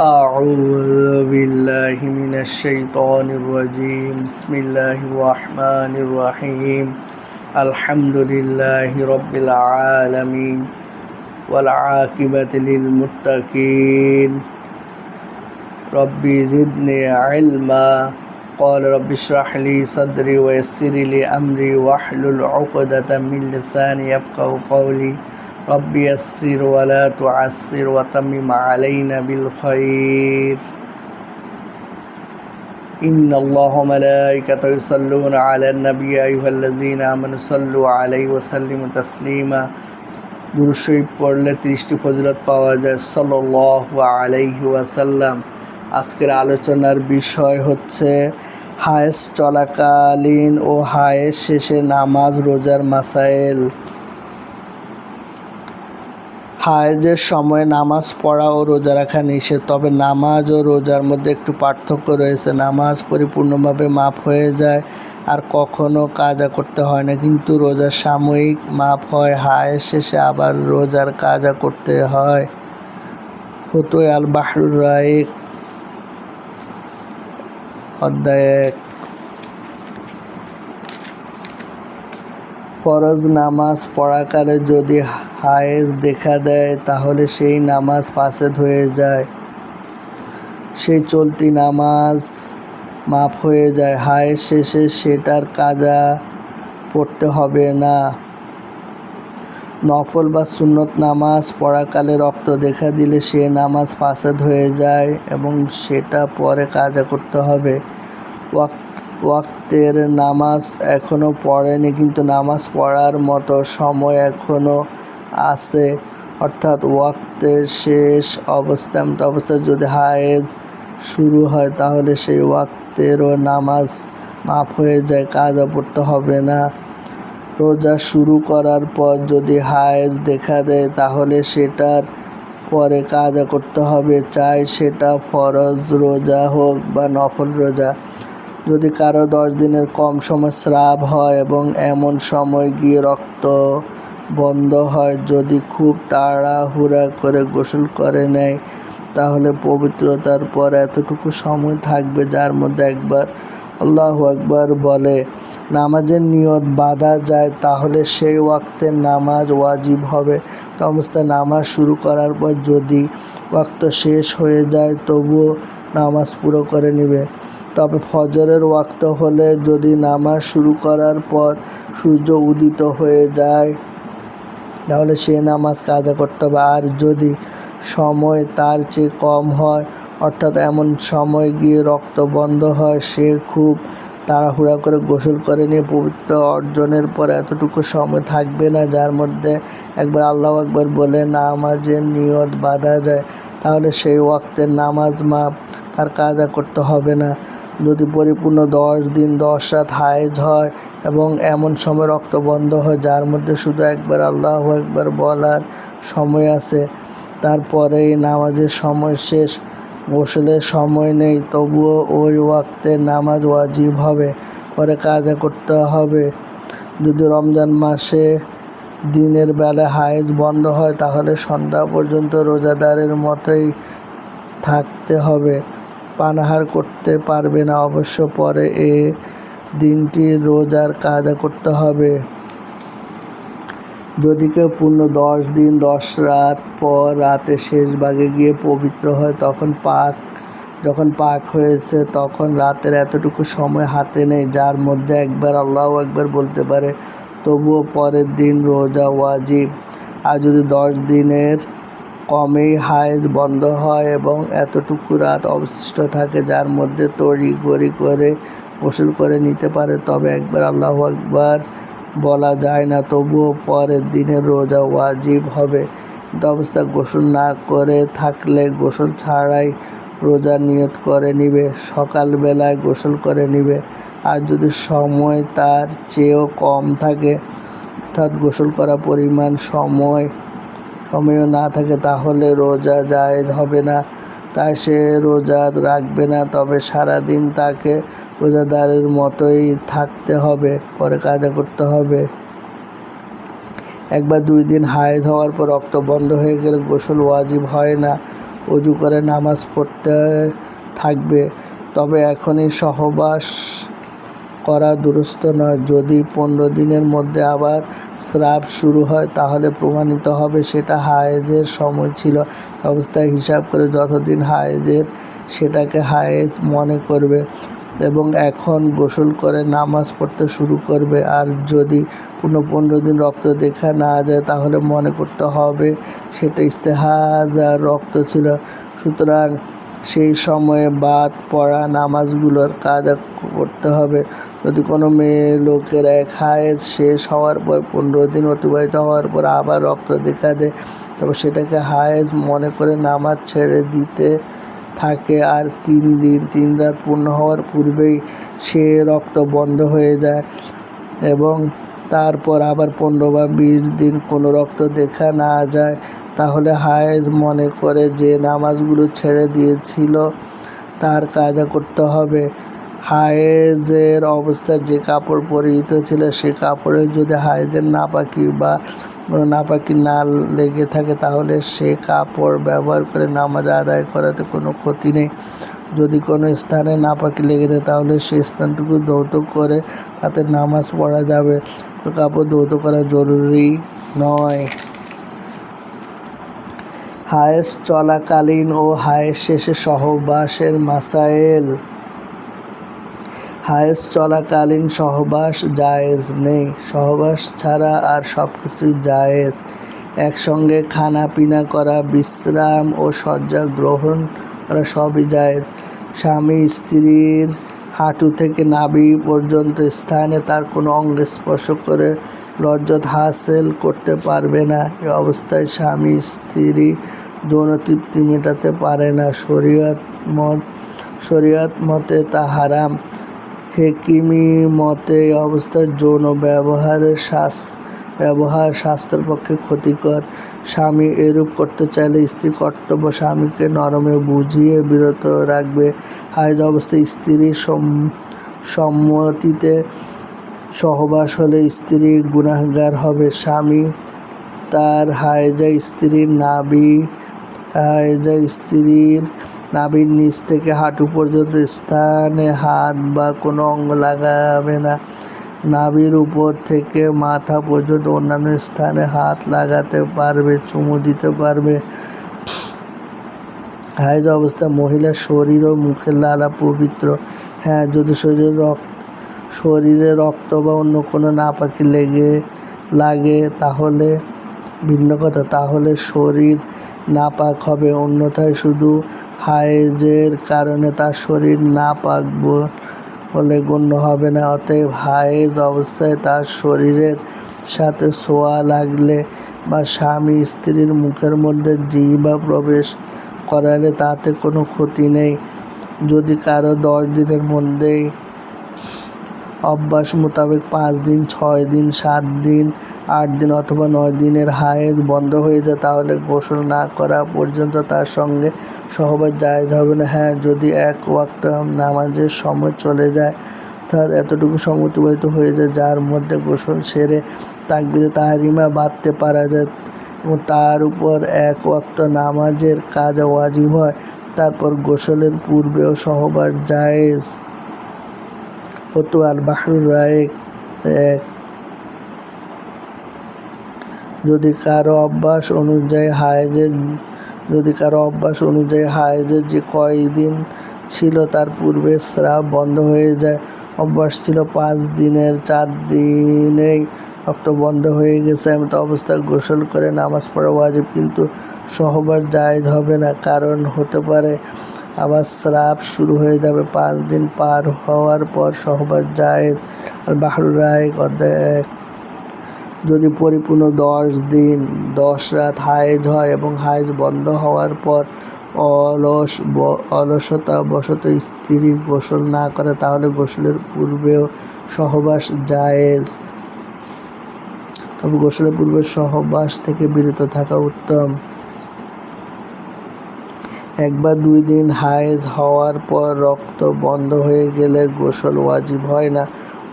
أعوذ بالله من الشيطان الرجيم بسم الله الرحمن الرحيم الحمد لله رب العالمين والعاقبة للمتقين ربي زدني علما قال رب اشرح لي صدري ويسر لي أمري واحلل عقدة من لساني يفقه قولي رب يسر ولا تعسر وتمم علينا بالخير إن الله وملائكته يصلون على النبي أيها الذين آمنوا صلوا عليه وسلموا تسليما দুরুশরীফ পড়লে তিরিশটি ফজিলত পাওয়া যায় সাল্লাহ আলাইহি ওয়াসাল্লাম আজকের আলোচনার বিষয় হচ্ছে হায়েস চলাকালীন ও হায়েস শেষে নামাজ রোজার মাসাইল হায়েজের সময় নামাজ পড়া ও রোজা রাখা নিষেধ, তবে নামাজ ও রোজার মধ্যে একটু পার্থক্য রয়েছে। নামাজ পরিপূর্ণভাবে মাফ হয়ে যায়, আর কখনো কাজা করতে হয় না। কিন্তু রোজার সাময়িক মাফ হয় হায়ের শেষে আবার রোজার কাজা করতে হয়। হতো আল বাহরুর রায়েক অধ্যায় এক ফরজ নামাজ পড়াকালে যদি হায়েজ দেখা দেয়, তাহলে সেই নামাজ ফাসেদ হয়ে যায়। সেই চলতি নামাজ মাফ হয়ে যায়। হায়েজ শেষে সেটার কাজা পড়তে হবে না। নফল বা সুন্নত নামাজ পড়াকালে রক্ত দেখা দিলে সে নামাজ ফাসাদ হয়ে যায় এবং সেটা পরে কাজা করতে হবে। ওয়াক্তের নামাজ এখনও পড়েনি, কিন্তু নামাজ পড়ার মতো সময় এখনও আছে। অর্থাৎ ওয়াক্তের শেষ অবস্থা অবস্থায় যদি হায়েজ শুরু হয়, তাহলে সেই ওয়াক্তেরও নামাজ মাফ হয়ে যায় কাজ পড়তে হবে না। রোজা শুরু করার পর যদি হায়েজ দেখা দেয়, তাহলে সেটার পরে কাজ করতে হবে। চাই সেটা ফরজ রোজা হোক বা নফল রোজা। যদি কারও দশ দিনের কম সময় স্রাব হয় এবং এমন সময় গিয়ে রক্ত বন্ধ হয়, যদি খুব তাড়াহুড়া করে গোসল করে নেয়, তাহলে পবিত্রতার পর এতটুকু সময় থাকবে যার মধ্যে একবার আল্লাহ একবার বলে, নামাজের নিয়ত বাধা যায়, তাহলে সেই ওয়াক্তে নামাজ ওয়াজিব হবে। তো অবস্থায় নামাজ শুরু করার পর যদি ওয়াক্ত শেষ হয়ে যায়, তবুও নামাজ পুরো করে নেবে। তবে ফজরের ওয়াক্ত হলে যদি নামাজ শুরু করার পর সূর্য উদিত হয়ে যায়, তাহলে সে নামাজ কাজা করতে হবে। আর যদি সময় তার চেয়ে কম হয়, অর্থাৎ এমন সময় গিয়ে রক্ত বন্ধ হয়, সে খুব তাড়াহুড়া করে গোসল করে নিয়ে পবিত্র অর্জনের পর এতটুকু সময় থাকবে না, যার মধ্যে একবার আল্লাহ একবার বলে নামাজের নিয়ত বাধা যায়, তাহলে সেই ওয়াক্তের নামাজ মাপ তার কাজা করতে হবে না। যদি পরিপূর্ণ দশ দিন, দশ রাত হায়েজ হয় এবং এমন সময় রক্ত বন্ধ হয়, যার মধ্যে শুধু একবার আল্লাহ একবার বলার সময় আছে, তারপরেই নামাজের সময় শেষ। গোসলের সময় নেই, তবুও ওই ওয়াক্তে নামাজ ওয়াজিব হবে, পরে কাজা করতে হবে। যদি রমজান মাসে দিনের বেলা হায়েজ বন্ধ হয়, তাহলে সন্ধ্যা পর্যন্ত রোজাদারের মতোই থাকতে হবে। পানাহার করতে পারবে না, অবশ্য পরে এ দিনটি রোজার কাজা করতে হবে। যদি কেউ পূর্ণ দশ দিন, দশ রাত পর রাতে শেষ ভাগে গিয়ে পবিত্র হয়, তখন পাক, যখন পাক হয়েছে, তখন রাতের এতটুকু সময় হাতে নেই, যার মধ্যে একবার আল্লাহ একবার বলতে পারে, তবুও পরের দিন রোজা ওয়াজিব। আর যদি দশ দিনের কমেই হায়েজ বন্ধ হয় এবং এতটুকু রাত অবশিষ্ট থাকে যার মধ্যে তড়ি গড়ি করে গোসল করে নিতে পারে। তবে একবার আল্লাহ একবার বলা যায় না, তবুও পরের দিনে রোজা ওয়াজিব হবে। কিন্তু অবস্থা গোসল না করে থাকলে গোসল ছাড়াই রোজা নিয়ত করে নিবে, সকালবেলায় গোসল করে নিবে। আর যদি সময় তার চেয়েও কম থাকে, অর্থাৎ গোসল করা পরিমাণ সময় সময়ও না থাকে তাহলে রোজা জায়েজ হবে না। তাই সে রোজা রাখবে না, তবে সারাদিন তাকে রোজাদারের মতোই থাকতে হবে, পরে কাজা করতে হবে। একবার দুই দিন হায়েজ হওয়ার পর রক্ত বন্ধ হয়ে গেলে গোসল ওয়াজিব হয় না। অজু করে নামাজ পড়তে থাকবে, তবে এখনই সহবাস করা দুরূহ নয়। যদি পনেরো দিনের মধ্যে আবার স্রাব শুরু হয়, তাহলে প্রমাণিত হবে সেটা হায়েজের সময় ছিল। অবস্থায় হিসাব করে যতদিন হায়েজের সেটাকে হায়েজ মনে করবে এবং এখন গোসল করে নামাজ পড়তে শুরু করবে। আর যদি কোনো পনেরো দিন রক্ত দেখা না যায়, তাহলে মনে করতে হবে সেটা ইস্তেহাজার রক্ত ছিল। সুতরাং সেই সময়ে বাদ পড়া নামাজগুলোর কাজ করতে হবে। যদি কোনো মেয়ে লোকের এক হায়েজ শেষ হওয়ার পর পনেরো দিন অতিবাহিত হওয়ার পর আবার রক্ত দেখা দেয়, তবে সেটাকে হায়েজ মনে করে নামাজ ছেড়ে দিতে থাকে আর তিন দিন, তিন রাত পূর্ণ হওয়ার পূর্বেই সে রক্ত বন্ধ হয়ে যায় এবং তারপর আবার পনেরো বা বিশ দিন কোনো রক্ত দেখা না যায়। তাহলে হায়েজ মনে করে যে নামাজগুলো ছেড়ে দিয়েছিল, তার কাজ করতে হবে। হায়েজের অবস্থায় যে কাপড় পরিহিত ছিল, সে কাপড়ে যদি হায়েজের নাপাকি বা নাপাকি না লেগে থাকে, তাহলে সে কাপড় ব্যবহার করে নামাজ আদায় করাতে কোনো ক্ষতি নেই। যদি কোনো স্থানে নাপাকি লেগে থাকে, তাহলে সেই স্থানটুকু ধৌত করে তাতে নামাজ পড়া যাবে। কাপড় ধৌত করা জরুরি নয়। হায়েস চলাকালীন ও হায়েস শেষে সহবাসের মাসাইল হায়েস চলাকালীন সহবাস জায়েজ নেই। সহবাস ছাড়া আর সব কিছুই জায়েজ। একসঙ্গে খানা পিনা করা, বিশ্রাম ও শয্যা গ্রহণ করা সবই জায়েজ। স্বামী স্ত্রীর হাঁটু থেকে নাভি পর্যন্ত স্থানে তার কোনো অঙ্গ স্পর্শ করে লজ্জত হাসিল করতে পারবে না। এ অবস্থায় স্বামী, স্ত্রী যৌন তৃপ্তি মেটাতে পারে না। শরীয়ত মত, শরীয়ত মতে তা হারাম হেকিমি মতে এই অবস্থায় যৌন ব্যবহারের শ্বাস ব্যবহার স্বাস্থ্যের পক্ষে ক্ষতিকর। স্বামী এরূপ করতে চাইলে স্ত্রী কর্তব্য স্বামীকে নরমে বুঝিয়ে বিরত রাখবে। হায়দ অবস্থায় স্ত্রীর সম- সম্মতিতে সহবাস হলে স্ত্রী গুনাহগার হবে স্বামী। তার হায়জা স্ত্রীর নাবি হায়জা স্ত্রীর নাবির নিচ থেকে হাঁটু পর্যন্ত স্থানে হাত বা কোনো অঙ্গ লাগাবে না। নাভির উপর থেকে মাথা পর্যন্ত অন্যান্য স্থানে হাত লাগাতে পারবে, চুমু দিতে পারবে। হাইজ অবস্থায় মহিলার শরীর ও মুখের লালা পবিত্র। হ্যাঁ যদি শরীরে রক্ত শরীরে রক্ত বা অন্য কোনো না নাপাকি লেগে, লাগে, তাহলে ভিন্ন কথা। তাহলে শরীর নাপাক হবে, অন্যথায় শুধু হায়েজের কারণে তার শরীর নাপাক বলে গণ্য হবে না। অতএব হায়েজ অবস্থায় তার শরীরের সাথে সোয়া লাগলে বা স্বামী স্ত্রীর মুখের মধ্যে জিহ্বা প্রবেশ করালে তাতে কোনো ক্ষতি নেই। যদি কারও দশ দিনের মধ্যেই অভ্যাস মোতাবেক পাঁচ দিন, ছয় দিন, সাত দিন, আট দিন অথবা নয় দিনের হায়েজ বন্ধ হয়ে যায়, তাহলে গোসল না করা পর্যন্ত তার সঙ্গে সহবাস জায়েজ হবে না। হ্যাঁ যদি এক ওয়াক্ত নামাজের সময় চলে যায় অর্থাৎ এতটুকু সময় অতিবাহিত হয়ে যায়, যার মধ্যে গোসল সেরে তাকবিরে তাহারিমা বাঁধতে পারা যায় এবং তার উপর এক ওয়াক্ত নামাজের কাজ ওয়াজিব হয়, তারপর গোসলের পূর্বেও সহবাস জায়েজ। হতো আর বাহরুর রায়েক এক। যদি কারও অভ্যাস অনুযায়ী হায়েজের যদি কারও অভ্যাস অনুযায়ী হায়েজের যে কয়দিন ছিল তার পূর্বে স্রাব বন্ধ হয়ে যায়, অভ্যাস ছিল পাঁচ দিনের, চার দিনেই রক্ত বন্ধ হয়ে গেছে, এমন অবস্থায় গোসল করে নামাজ পড়া ওয়াজিব, কিন্তু সহবার জায়েজ হবে না, কারণ হতে পারে আবার স্রাব শুরু হয়ে যাবে। পাঁচ দিন পার হওয়ার পর সহবাস জায়েজ। আর বাহরুর রায় অধ্যায় এক যদি পরিপূর্ণ দশ দিন, দশ রাত হাইজ হয় এবং হাইজ বন্ধ হওয়ার পর অলস অলসতা বশত স্ত্রী গোসল না করে, তাহলে গোসলের পূর্বেও সহবাস জায়েজ। তবে গোসলের পূর্বে সহবাস থেকে বিরত থাকা উত্তম। একবার দুই দিন হায়েজ হওয়ার পর রক্ত বন্ধ হয়ে গেলে গোসল ওয়াজিব হয় না।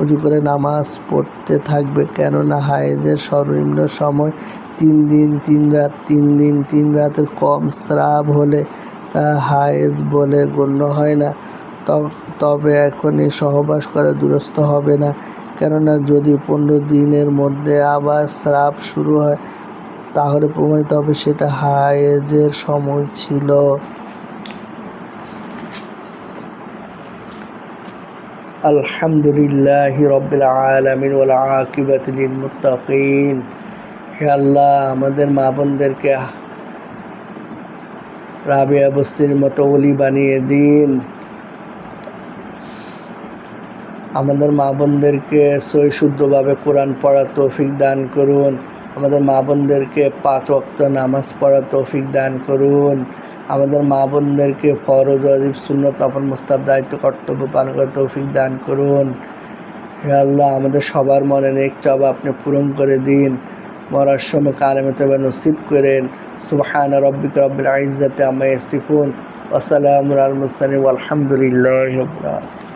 উজু করে নামাজ পড়তে থাকবে। কেননা হায়েজের সর্বনিম্ন সময় তিন দিন, তিন রাত, তিন দিন, তিন রাতের কম স্রাব হলে তা হায়েজ বলে গণ্য হয় না। তবে এখনই সহবাস করা দুরস্থ হবে না। কেননা যদি পনেরো দিনের মধ্যে আবার স্রাব শুরু হয় তাহলে প্রমাণিত হবে সেটা হায়েজের সময় ছিল। আলহামদুলিল্লাহ রবিল আলমিন ওলা আকিবাতিল হে আল্লাহ, আমাদের মা বোনদেরকে রাবিয়া বস্তির মতো অলি বানিয়ে দিন। আমাদের মা বোনদেরকে সই শুদ্ধভাবে কোরআন পড়া তৌফিক দান করুন। আমাদের মা বোনদেরকে পাঁচ ওয়াক্ত নামাজ পড়া তৌফিক দান করুন। আমাদের মা বোনদেরকে ফরজ অজিব সুন্নত আপন মুস্তাব দায়িত্ব, কর্তব্য পালন করার তৌফিক দান করুন। হে আল্লাহ, আমাদের সবার মনে নেক চাওয়া আপনি পূরণ করে দিন। মরার সময় কালেমে তবে নসিব করেন। সুবহান রব্বিক রব্বিল ইজ্জাতি আম্মা ইয়াসিফুন। ওয়া সালামুন আল মুরসালিন। ওয়াল হামদুলিল্লাহি রাব্বিল আলামিন।